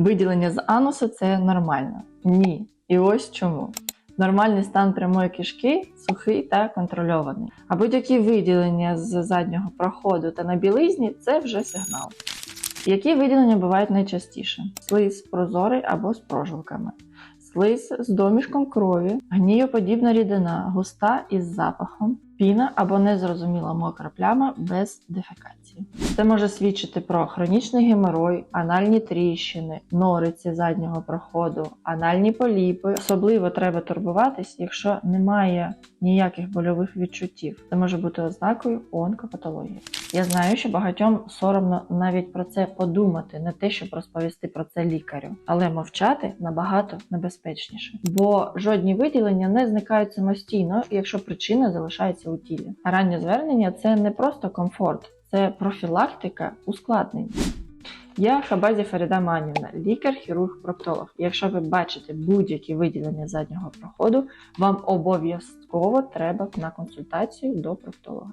Виділення з анусу це нормально. Ні. І ось чому. Нормальний стан прямої кишки сухий та контрольований. А будь-які виділення з заднього проходу та на білизні це вже сигнал. Які виділення бувають найчастіше? Слиз прозорий або з прожилками. Слиз з домішком крові, гнієподібна рідина, густа із запахом, піна або незрозуміла мокра пляма без дефекації. Це може свідчити про хронічний геморой, анальні тріщини, нориці заднього проходу, анальні поліпи. Особливо треба турбуватись, якщо немає ніяких больових відчуттів. Це може бути ознакою онкопатології. Я знаю, що багатьом соромно навіть про це подумати, не те, щоб розповісти про це лікарю, але мовчати набагато небезпечніше, бо жодні виділення не зникають самостійно, якщо причина залишається у тілі. Раннє звернення це не просто комфорт, це профілактика ускладнень. Я Хабазі Фаріда Манівна, лікар-хірург-проктолог. Якщо ви бачите будь-які виділення заднього проходу, вам обов'язково треба на консультацію до проктолога.